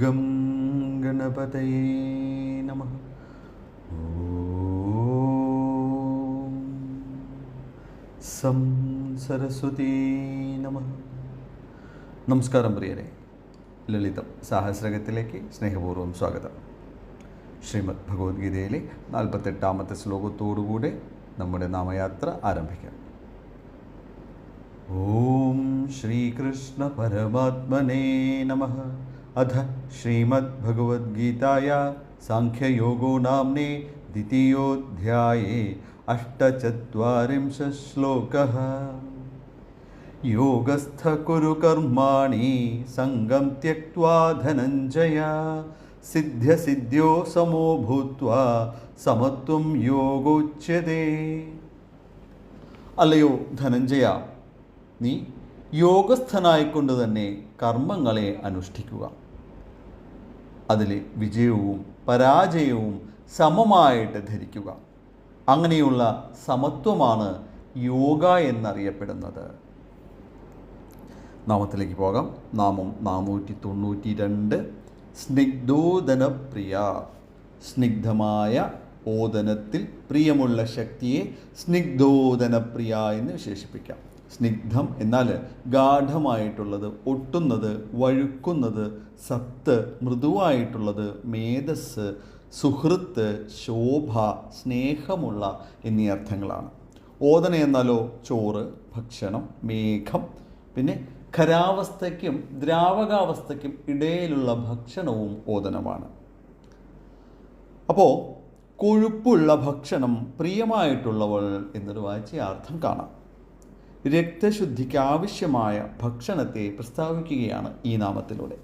Gum ഗണപതയേ നമ some Saraswati നമ നമസ്കാരം പ്രിയരെ ലളിതം സാഹസ്രകത്തിലേക്ക് സ്നേഹപൂർവം സ്വാഗതം. ശ്രീമദ് ഭഗവത്ഗീതയിലെ നാൽപ്പത്തെട്ടാമത്തെ ശ്ലോകത്തോടുകൂടെ നമ്മുടെ നാമയാത്ര ആരംഭിക്കാം. ഓം ശ്രീകൃഷ്ണ പരമാത്മനേ നമ। अथ श्रीमद्भगवद्गीताया साङ्ख्ययोगो नाम्ने द्वितीयोऽध्याये अष्टचत्वारिंशत् श्लोकः। योगस्थ कुरु कर्माणि सङ्गं त्यक्त्वा धनञ्जय सिद्ध्यसिद्ध्यो समो भूत्वा समत्वं योगोच्यते। अलयो धनञ्जया नि? യോഗസ്ഥനായിക്കൊണ്ട് തന്നെ കർമ്മങ്ങളെ അനുഷ്ഠിക്കുക. അതിൽ വിജയവും പരാജയവും സമമായിട്ട് ധരിക്കുക. അങ്ങനെയുള്ള സമത്വമാണ് യോഗ എന്നറിയപ്പെടുന്നത്. നാമത്തിലേക്ക് പോകാം. നാമം നാനൂറ്റി തൊണ്ണൂറ്റി രണ്ട് സ്നിഗ്ധോദനപ്രിയ. സ്നിഗ്ധമായ ഓദനത്തിൽ പ്രിയമുള്ള ശക്തിയെ സ്നിഗ്ധോദനപ്രിയ എന്ന് വിശേഷിപ്പിക്കാം. സ്നിഗ്ധം എന്നാൽ ഗാഠമായിട്ടുള്ളത് ഒട്ടുന്നത് വഴുക്കുന്നത് സത്ത് മൃദുവായിട്ടുള്ളത് മേധസ് സുഹൃത്ത് ശോഭ സ്നേഹമുള്ള എന്നീ അർത്ഥങ്ങളാണ്. ഓതന എന്നാലോ ചോറ് ഭക്ഷണം മേഘം പിന്നെ ഖരാവസ്ഥയ്ക്കും ദ്രാവകാവസ്ഥയ്ക്കും ഇടയിലുള്ള ഭക്ഷണവും ഓതനമാണ്. അപ്പോൾ കൊഴുപ്പുള്ള ഭക്ഷണം പ്രിയമായിട്ടുള്ളവൾ എന്നൊരു വായിച്ച അർത്ഥം കാണാം. രക്തശുദ്ധിക്ക് ആവശ്യമായ ഭക്ഷണത്തെ പ്രസ്താവിക്കുകയാണ് ഈ നാമത്തിലൂടെ.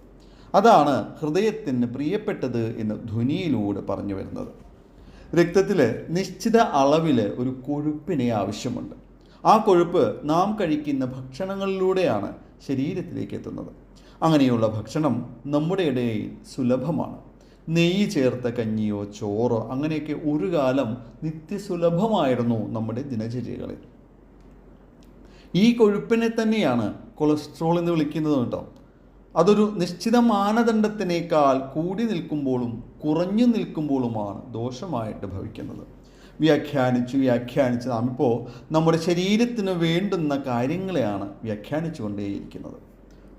അതാണ് ഹൃദയത്തിന് പ്രിയപ്പെട്ടത് എന്ന് ധ്വനിയിലൂടെ പറഞ്ഞു വരുന്നത്. രക്തത്തിൽ നിശ്ചിത അളവിൽ ഒരു കൊഴുപ്പിനെ ആവശ്യമുണ്ട്. ആ കൊഴുപ്പ് നാം കഴിക്കുന്ന ഭക്ഷണങ്ങളിലൂടെയാണ് ശരീരത്തിലേക്ക് എത്തുന്നത്. അങ്ങനെയുള്ള ഭക്ഷണം നമ്മുടെ ഇടയിൽ സുലഭമാണ്. നെയ്യ് ചേർത്ത കഞ്ഞിയോ ചോറോ അങ്ങനെയൊക്കെ ഒരു കാലം നിത്യസുലഭമായിരുന്നു നമ്മുടെ ദിനചര്യകളിൽ. ഈ കൊഴുപ്പിനെ തന്നെയാണ് കൊളസ്ട്രോൾ എന്ന് വിളിക്കുന്നത് കേട്ടോ. അതൊരു നിശ്ചിത മാനദണ്ഡത്തിനേക്കാൾ കൂടി നിൽക്കുമ്പോഴും കുറഞ്ഞു നിൽക്കുമ്പോഴുമാണ് ദോഷമായിട്ട് ഭവിക്കുന്നത്. വ്യാഖ്യാനിച്ച് വ്യാഖ്യാനിച്ച് നാം ഇപ്പോൾ നമ്മുടെ ശരീരത്തിന് വേണ്ടുന്ന കാര്യങ്ങളെയാണ് വ്യാഖ്യാനിച്ചു കൊണ്ടേയിരിക്കുന്നത്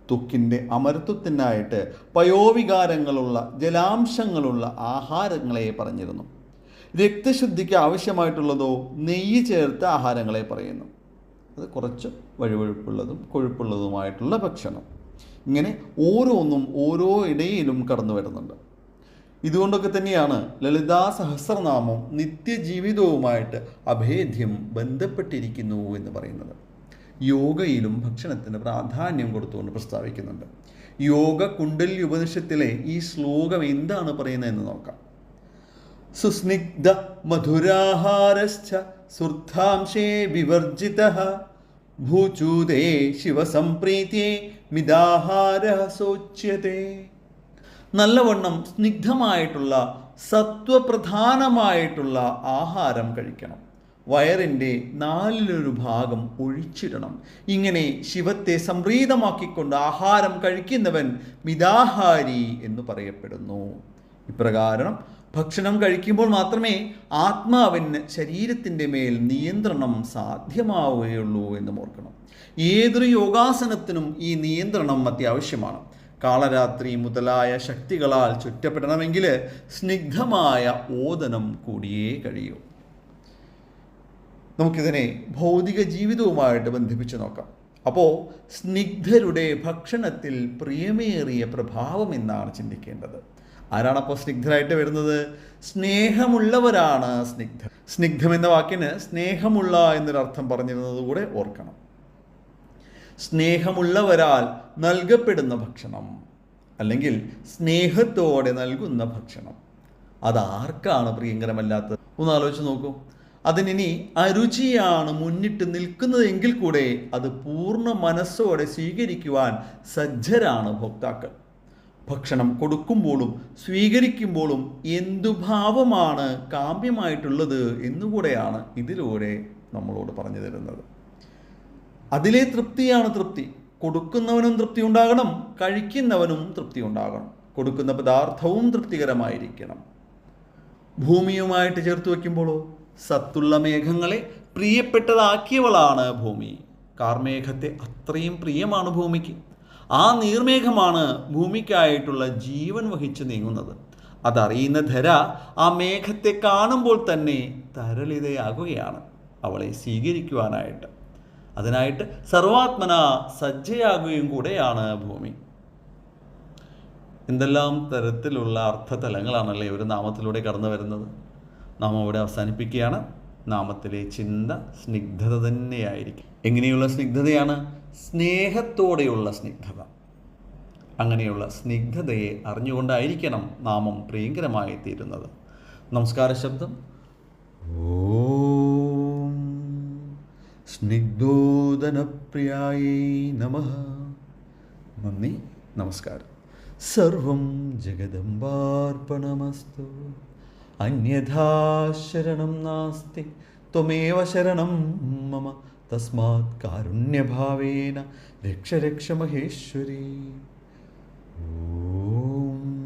ത്വക്കിന്റെ അമരത്വത്തിനായിട്ട് പയോവികാരങ്ങളുള്ള ജലാംശങ്ങളുള്ള ആഹാരങ്ങളെ പറഞ്ഞിരുന്നു. രക്തശുദ്ധിക്ക് ആവശ്യമായിട്ടുള്ളതോ നെയ്യ് ചേർത്ത ആഹാരങ്ങളെ പറയുന്നു. അത് കുറച്ച് വഴുവഴുപ്പുള്ളതും കൊഴുപ്പുള്ളതുമായിട്ടുള്ള ഭക്ഷണം. ഇങ്ങനെ ഓരോന്നും ഓരോ ഇടയിലും കടന്നു വരുന്നുണ്ട്. ഇതുകൊണ്ടൊക്കെ തന്നെയാണ് ലളിതാ സഹസ്രനാമം നിത്യജീവിതവുമായിട്ട് അഭേദ്യം ബന്ധപ്പെട്ടിരിക്കുന്നു എന്ന് പറയുന്നത്. യോഗയിലും ഭക്ഷണത്തിന് പ്രാധാന്യം കൊടുത്തുകൊണ്ട് പ്രസ്താവിക്കുന്നുണ്ട്. യോഗ കുണ്ടല്യുപനിഷത്തിലെ ഈ ശ്ലോകം എന്താണ് പറയുന്നതെന്ന് നോക്കാം. സുസ്നിഗ്ധ മധുരാഹാരശ്ച സുർത്ഥാംശേ വിവർജിത. ഭൂചൂതേ ശിവസംപ്രീത്യേ മിതാഹാര സോച്യത്തെ നല്ലവണ്ണം സ്നിഗ്ധമായിട്ടുള്ള സത്വപ്രധാനമായിട്ടുള്ള ആഹാരം കഴിക്കണം. വയറിന്റെ നാലിലൊരു ഭാഗം ഒഴിച്ചിടണം. ഇങ്ങനെ ശിവത്തെ സംപ്രീതമാക്കിക്കൊണ്ട് ആഹാരം കഴിക്കുന്നവൻ മിതാഹാരി എന്ന് പറയപ്പെടുന്നു. ഇപ്രകാരം ഭക്ഷണം കഴിക്കുമ്പോൾ മാത്രമേ ആത്മാവിന് ശരീരത്തിന്റെ മേൽ നിയന്ത്രണം സാധ്യമാവുകയുള്ളൂ എന്ന് ഓർക്കണം. ഏതൊരു യോഗാസനത്തിനും ഈ നിയന്ത്രണം അത്യാവശ്യമാണ്. കാളരാത്രി മുതലായ ശക്തികളാൽ ചുറ്റപ്പെടണമെങ്കിൽ സ്നിഗ്ധമായ ഓദനം കൂടിയേ കഴിയൂ. നമുക്കിതിനെ ഭൗതിക ജീവിതവുമായിട്ട് ബന്ധിപ്പിച്ച് നോക്കാം. അപ്പോൾ സ്നിഗ്ധരുടെ ഭക്ഷണത്തിൽ പ്രിയമേറിയ പ്രഭാവം എന്നാണ് ചിന്തിക്കേണ്ടത്. ആരാണ് അപ്പോൾ സ്നിഗ്ധരായിട്ട് വരുന്നത്? സ്നേഹമുള്ളവരാണ് സ്നിഗ്ധ സ്നിഗ്ധം എന്ന വാക്കിന് സ്നേഹമുള്ള എന്നൊരർത്ഥം പറഞ്ഞിരുന്നത് കൂടെ ഓർക്കണം. സ്നേഹമുള്ളവരാൽ നൽകപ്പെടുന്ന ഭക്ഷണം അല്ലെങ്കിൽ സ്നേഹത്തോടെ നൽകുന്ന ഭക്ഷണം. അതാർക്കാണ് പ്രിയങ്കരമല്ലാത്തത്? ഒന്ന് ആലോചിച്ച് നോക്കൂ അതിനി അരുചിയാണ് മുന്നിട്ട് നിൽക്കുന്നതെങ്കിൽ കൂടെ അത് പൂർണ മനസ്സോടെ സ്വീകരിക്കുവാൻ സജ്ജരാണ് ഭോക്താക്കൾ. ഭക്ഷണം കൊടുക്കുമ്പോഴും സ്വീകരിക്കുമ്പോഴും എന്തു ഭാവമാണ് കാമ്യമായിട്ടുള്ളത് എന്നുകൂടെയാണ് ഇതിലൂടെ നമ്മളോട് പറഞ്ഞു തരുന്നത്. അതിലെ തൃപ്തിയാണ് തൃപ്തി. കൊടുക്കുന്നവനും തൃപ്തി ഉണ്ടാകണം കഴിക്കുന്നവനും തൃപ്തി ഉണ്ടാകണം. കൊടുക്കുന്ന പദാർത്ഥവും തൃപ്തികരമായിരിക്കണം. ഭൂമിയുമായിട്ട് ചേർത്ത് വയ്ക്കുമ്പോഴോ സത്തുള്ള മേഘങ്ങളെ പ്രിയപ്പെട്ടതാക്കിയവളാണ് ഭൂമി. കാർമേഘത്തെ അത്രയും പ്രിയമാണ് ഭൂമിക്ക്. ആ നീർമേഘമാണ് ഭൂമിക്കായിട്ടുള്ള ജീവൻ വഹിച്ചു നീങ്ങുന്നത്. അതറിയുന്ന ധര ആ മേഘത്തെ കാണുമ്പോൾ തന്നെ തരളിതയാകുകയാണ് അവളെ സ്വീകരിക്കുവാനായിട്ട്. അതിനായിട്ട് സർവാത്മന സജ്ജയാകുകയും കൂടെയാണ് ഭൂമി. എന്തെല്ലാം തരത്തിലുള്ള അർത്ഥതലങ്ങളാണല്ലേ ഒരു നാമത്തിലൂടെ കടന്നു വരുന്നത് നാം അവിടെ അവസാനിപ്പിക്കുകയാണ്. നാമത്തിലെ ചിന്ത സ്നിഗ്ധത തന്നെയായിരിക്കും. എങ്ങനെയുള്ള സ്നിഗ്ധതയാണ്? സ്നേഹത്തോടെയുള്ള സ്നിഗ്ധത. അങ്ങനെയുള്ള സ്നിഗ്ധതയെ അറിഞ്ഞുകൊണ്ടായിരിക്കണം നാമം പ്രിയങ്കരമായി തീരുന്നത്. നമസ്കാര ശബ്ദം. ഓം സ്നിഗ്ധോദനപ്രിയായേ നമ. നന്ദി. നമസ്കാരം. സർവം ജഗദംബാർപ്പണമസ്തു. अन्यथा शरण नास्ति त्वमेव मम। तस्मात् रक्ष रक्ष महेश्वरी। ओम